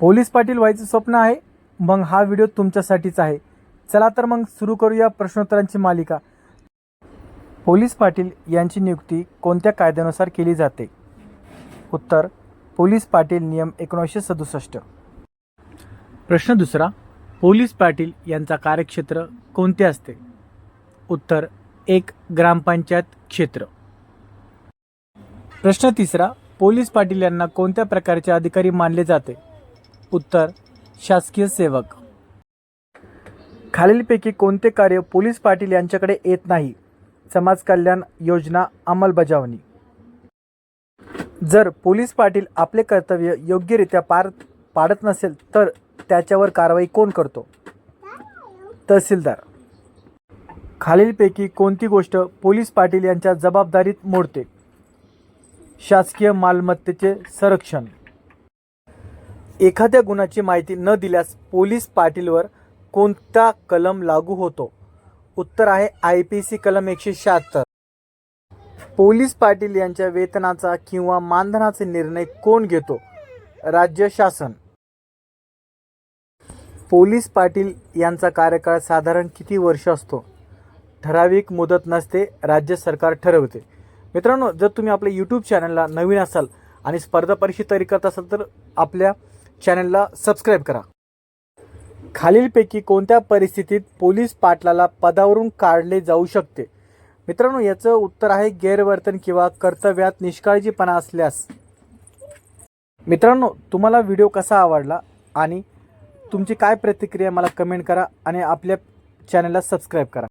Police Patil व्हायचं स्वप्न आहे मग हा व्हिडिओ तुमच्यासाठीच आहे. चला तर मग सुरू करूया प्रश्नोत्तरांची मालिका. पोलीस पाटील यांची नियुक्ती कोणत्या कायद्यानुसार केली जाते? उत्तर पोलीस पाटील नियम एकोणीसशे सदुसष्ट. प्रश्न दुसरा पोलीस पाटील यांचा कार्यक्षेत्र कोणते असते? उत्तर एक ग्रामपंचायत क्षेत्र. प्रश्न तिसरा पोलीस पाटील यांना कोणत्या प्रकारचे अधिकारी मानले जाते? उत्तर शासकीय सेवक. खालीलपैकी कोणते कार्य पोलीस पाटील यांच्याकडे येत नाही? समाज कल्याण योजना अंमलबजावणी. जर पोलीस पाटील आपले कर्तव्य योग्यरित्या पार पाडत नसेल तर त्याच्यावर कारवाई कोण करतो? तहसीलदार. खालीलपैकी कोणती गोष्ट पोलीस पाटील यांच्या जबाबदारीत मोडते? शासकीय मालमत्तेचे संरक्षण. एखाद्या गुन्ह्याची माहिती न दिल्यास पोलीस पाटीलवर कोणता कलम लागू होतो? उत्तर आहे आय पी सी कलम एकशे शहात्तर. पोलीस पाटील यांच्या वेतनाचा किंवा मानधनाचे निर्णय कोण घेतो? राज्य शासन. पोलीस पाटील यांचा कार्यकाळ साधारण किती वर्ष असतो? ठराविक मुदत नसते राज्य सरकार ठरवते. मित्रांनो जर तुम्ही आपल्या यूट्यूब चॅनलला नवीन असाल आणि स्पर्धा परीक्षा तयारी करत असाल तर आपल्या चॅनलला सबस्क्राईब करा. खालीलपैकी कोणत्या परिस्थितीत पोलीस पाटलाला पदावरून काढले जाऊ शकते? मित्रांनो याचं उत्तर आहे गैरवर्तन किंवा कर्तव्यात निष्काळजीपणा असल्यास. मित्रांनो तुम्हाला व्हिडिओ कसा आवडला आणि तुमची काय प्रतिक्रिया मला कमेंट करा आणि आपल्या चॅनलला सबस्क्राईब करा.